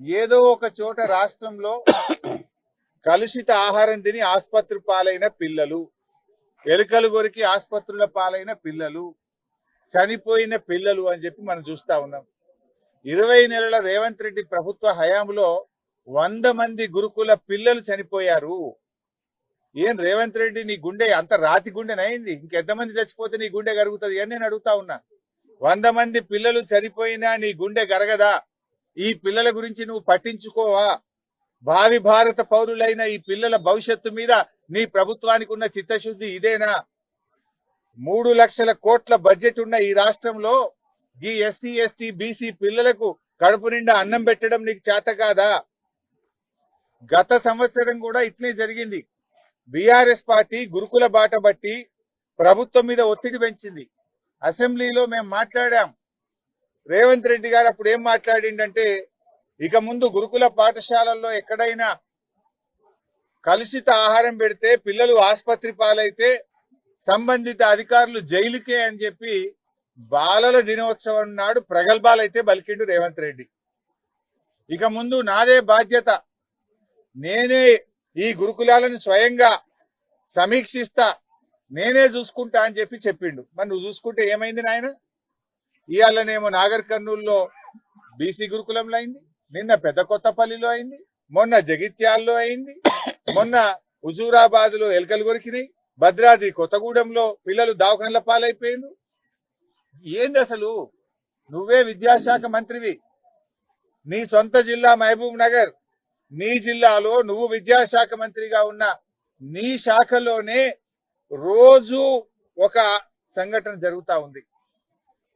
ఏదో ఒక చోట రాష్ట్రంలో కలుషిత ఆహారం తిని ఆసుపత్రి పాలైన పిల్లలు ఎలుకలు కొరికి ఆసుపత్రుల పాలైన పిల్లలు చనిపోయిన పిల్లలు అని చెప్పి మనం చూస్తా ఉన్నాం. ఇరవై నెలల రేవంత్ రెడ్డి ప్రభుత్వ హయాంలో వంద మంది గురుకుల పిల్లలు చనిపోయారు. ఏం రేవంత్ రెడ్డి నీ గుండె అంత రాతి గుండెనైంది ఇంకెంతమంది చచ్చిపోతే నీ గుండె కరుగుతుంది అని నేను అడుగుతా ఉన్నా. వంద మంది పిల్లలు చనిపోయినా నీ గుండె గరగదా? ఈ పిల్లల గురించి నువ్వు పట్టించుకోవా? భావి భారత పౌరులైన ఈ పిల్లల భవిష్యత్తు మీద నీ ప్రభుత్వానికి ఉన్న చిత్తశుద్ధి ఇదేనా? మూడు లక్షల కోట్ల బడ్జెట్ ఉన్న ఈ రాష్ట్రంలో ఈ ఎస్సీ ఎస్టీ బీసీ పిల్లలకు కడుపు నిండా అన్నం పెట్టడం నీకు చేత కాదా? గత సంవత్సరం కూడా ఇట్లే జరిగింది. బీఆర్ఎస్ పార్టీ గురుకుల బాట బట్టి ప్రభుత్వం మీద ఒత్తిడి పెంచింది. అసెంబ్లీలో మేము మాట్లాడాం. రేవంత్ రెడ్డి గారు అప్పుడు ఏం మాట్లాడిండంటే ఇక ముందు గురుకుల పాఠశాలల్లో ఎక్కడైనా కలుషిత ఆహారం పెడితే పిల్లలు ఆసుపత్రి పాలైతే సంబంధిత అధికారులు జైలుకే అని చెప్పి బాలల దినోత్సవం నాడు ప్రగల్భాలైతే బలికిండు రేవంత్ రెడ్డి. ఇక ముందు నాదే బాధ్యత. నేనే ఈ గురుకులాలను స్వయంగా సమీక్షిస్తా నేనే చూసుకుంటా అని చెప్పి చెప్పిండు. మరి నువ్వు చూసుకుంటే ఏమైంది నాయన? ఇవాళనేమో నాగర్ కర్నూలులో బీసీ గురుకులంలో అయింది నిన్న పెద్ద కొత్తపల్లిలో అయింది మొన్న జగిత్యాల్లో అయింది మొన్న హుజూరాబాద్లో ఎలకలు కొరికినాయి భద్రాద్రి కొత్తగూడెంలో పిల్లలు దవాఖానల పాలైపోయిండు ఏంది అసలు? నువ్వే విద్యాశాఖ మంత్రివి. నీ సొంత జిల్లా మహబూబ్ నగర్ నీ జిల్లాలో నువ్వు విద్యాశాఖ మంత్రిగా ఉన్న నీ శాఖలోనే రోజు ఒక సంఘటన జరుగుతా ఉంది.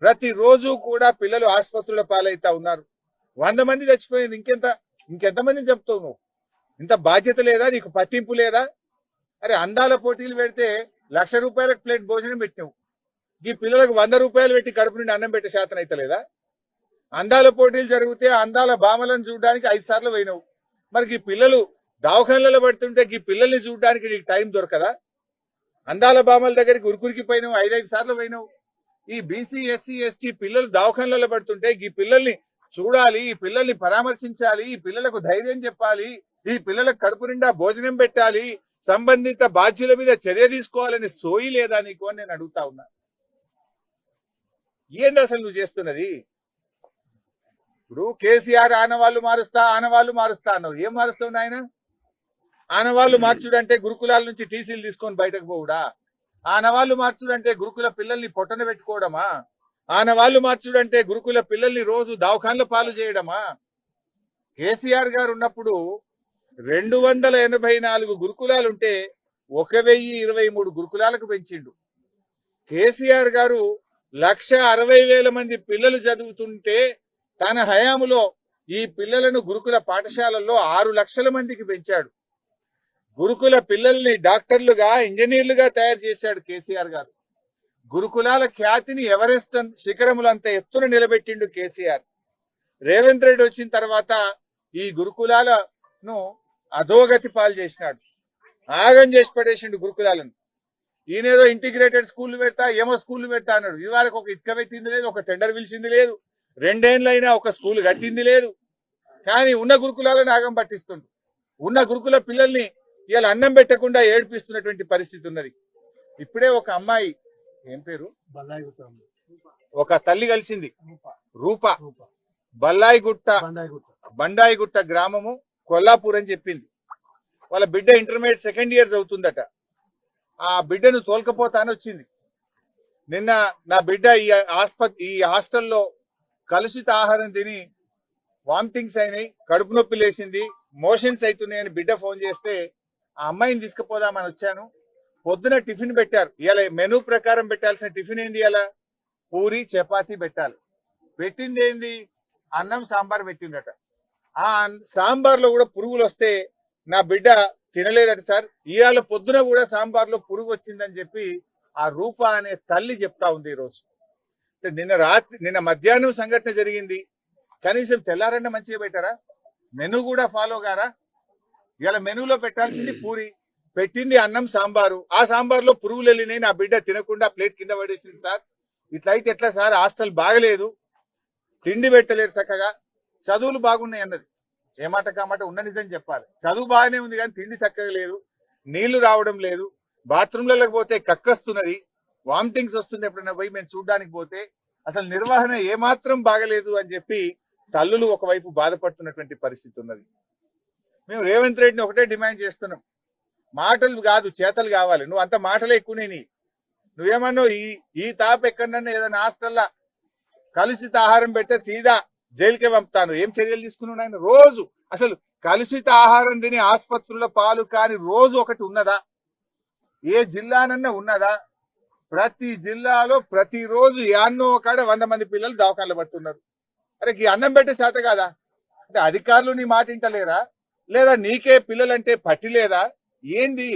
ప్రతి రోజు కూడా పిల్లలు ఆసుపత్రుల పాలైతా ఉన్నారు. వంద మంది చచ్చిపోయింది. ఇంకెంత? ఇంకెంతమందిని చెప్తావు? నువ్వు ఇంత బాధ్యత లేదా? నీకు పట్టింపు లేదా? అరే అందాల పోటీలు పెడితే లక్ష రూపాయలకు ప్లేట్ భోజనం పెట్టినావు. ఈ పిల్లలకు వంద రూపాయలు పెట్టి కడుపు నుండి అన్నం పెట్టే శాతం అయితే లేదా? అందాల పోటీలు జరిగితే అందాల భామలను చూడడానికి ఐదు సార్లు పోయినావు. మరి ఈ పిల్లలు దవాఖానలలో పడుతుంటే ఈ పిల్లల్ని చూడడానికి నీకు టైం దొరకదా? అందాల భామల దగ్గరికి ఉరుకురికి పోయినావు ఐదైదు సార్లు పోయినావు. ఈ బీసీ ఎస్సీ ఎస్టీ పిల్లలు దవాఖానలలో పడుతుంటే ఈ పిల్లల్ని చూడాలి ఈ పిల్లల్ని పరామర్శించాలి ఈ పిల్లలకు ధైర్యం చెప్పాలి ఈ పిల్లలకు కడుపు నిండా భోజనం పెట్టాలి సంబంధిత బాధ్యుల మీద చర్య తీసుకోవాలని సోయి లేదా నీకు అని నేను అడుగుతా ఉన్నా. ఏంది అసలు నువ్వు చేస్తున్నది? ఇప్పుడు కేసీఆర్ ఆనవాళ్ళు మారుస్తా ఆనవాళ్ళు మారుస్తా అన్నావు. ఏం మారుస్తావు నాయన? ఆనవాళ్ళు మార్చుడంటే గురుకులాల నుంచి టీసీలు తీసుకొని బయటకు పోవుడా? ఆనవాళ్ళు మార్చుడంటే గురుకుల పిల్లల్ని పొట్టన పెట్టుకోవడమా? ఆనవాళ్ళు మార్చుడంటే గురుకుల పిల్లల్ని రోజు దవాఖాన్ల పాలు చేయడమా? కేసీఆర్ గారు ఉన్నప్పుడు రెండు వందల ఎనభై నాలుగు గురుకులాలుంటే ఒక వెయ్యి ఇరవై మూడు గురుకులాలకు పెంచిండు. కేసీఆర్ గారు లక్ష అరవై వేల మంది పిల్లలు చదువుతుంటే తన హయాములో ఈ పిల్లలను గురుకుల పాఠశాలల్లో ఆరు లక్షల మందికి పెంచాడు. గురుకుల పిల్లల్ని డాక్టర్లుగా ఇంజనీర్లుగా తయారు చేశాడు కేసీఆర్ గారు. గురుకులాల ఖ్యాతిని ఎవరెస్ట్ శిఖరములంత ఎత్తున నిలబెట్టిండు కేసీఆర్. రేవంత్ రెడ్డి వచ్చిన తర్వాత ఈ గురుకులాలను అధోగతి పాలు చేసినాడు. ఆగం చేసి పడేసిండు గురుకులాలను. ఈయనేదో ఇంటిగ్రేటెడ్ స్కూల్ పెడతా ఏమో స్కూల్ పెడతా అన్నాడు. ఇవాళకు ఒక ఇటుక పెట్టింది లేదు ఒక టెండర్ పిలిచింది లేదు రెండేళ్ళైనా ఒక స్కూల్ కట్టింది లేదు. కానీ ఉన్న గురుకులాలను ఆగం పట్టిస్తుండు. ఉన్న గురుకుల పిల్లల్ని ఇవాళ అన్నం పెట్టకుండా ఏడిపిస్తున్నటువంటి పరిస్థితి ఉన్నది. ఇప్పుడే ఒక అమ్మాయి ఏం పేరు? ఒక తల్లి కలిసింది. రూప. బల్లాయిగుట్ట బండాయి గుట్ట బండాయిగుట్ట గ్రామము కొల్లాపూర్ అని చెప్పింది. వాళ్ళ బిడ్డ ఇంటర్మీడియట్ సెకండ్ ఇయర్స్ అవుతుందట ఆ బిడ్డను తోలుకపోతానని వచ్చింది. నిన్న నా బిడ్డ ఈ ఆస్పత్రి ఈ హాస్టల్లో కలుషిత ఆహారం తిని వామిటింగ్స్ అయినాయి కడుపు నొప్పి లేసింది మోషన్స్ అవుతున్నాయని బిడ్డ ఫోన్ చేస్తే ఆ అమ్మాయిని తీసుకుపోదామని వచ్చాను. పొద్దున టిఫిన్ పెట్టారు. ఇలా మెనూ ప్రకారం పెట్టాల్సిన టిఫిన్ ఏంది ఇలా పూరి చపాతీ పెట్టాలి. పెట్టింది ఏంది? అన్నం సాంబార్ పెట్టిండట ఆ సాంబార్లో కూడా పురుగులు వస్తే నా బిడ్డ తినలేదట సార్. ఇవాళ పొద్దున కూడా సాంబార్లో పురుగు వచ్చిందని చెప్పి ఆ రూప అనే తల్లి చెప్తా ఉంది ఈ రోజు నిన్న రాత్రి నిన్న మధ్యాహ్నం సంఘటన జరిగింది. కనీసం తెల్లారన్న మంచిగా పెట్టారా? మెను కూడా ఫాలో గారా ఇవాళ మెనూలో పెట్టాల్సింది పూరి. పెట్టింది అన్నం సాంబారు. ఆ సాంబార్లో పురుగులు వెళ్ళినాయి నా బిడ్డ తినకుండా ప్లేట్ కింద పడేసింది సార్. ఇట్లయితే ఎట్లా సార్? హాస్టల్ బాగలేదు. తిండి పెట్టలేరు చక్కగా. చదువులు బాగున్నాయి అన్నది. ఏ మాట కామాట ఉన్న నిజం చెప్పాలి. చదువు బాగానే ఉంది కానీ తిండి చక్కగా లేదు. నీళ్ళు రావడం లేదు. బాత్రూంలలోకి పోతే కక్కస్తున్నది. వామిటింగ్స్ వస్తుంది ఎప్పుడైనా పోయి మేము చూడడానికి పోతే. అసలు నిర్వహణ ఏమాత్రం బాగలేదు అని చెప్పి తల్లులు ఒకవైపు బాధపడుతున్నటువంటి పరిస్థితి ఉన్నది. మేము రేవంత్ రెడ్డిని ఒకటే డిమాండ్ చేస్తున్నాం. మాటలు కాదు చేతలు కావాలి. నువ్వు అంత మాటలే ఎక్కువనే నీ నువ్వేమన్నావు? ఈ ఈ తాప ఎక్కడన్నా ఏదైనా హాస్టల్లా కలుషిత ఆహారం పెడితే సీదా జైలుకే పంపుతాను. ఏం చర్యలు తీసుకున్నాడు ఆయన? రోజు. అసలు కలుషిత ఆహారం తిని ఆసుపత్రుల పాలు కాని రోజు ఒకటి ఉన్నదా? ఏ జిల్లానన్నా ఉన్నదా? ప్రతి జిల్లాలో ప్రతిరోజు యాన్నో కాడ వంద మంది పిల్లలు దవాఖానలు పడుతున్నారు. అరే ఈ అన్నం పెట్టే శాత కాదా? అంటే అధికారులు నీ మాట ఇంటలేరా లేదా నీకే పిల్లలంటే పట్టి లేదా? ఏంది?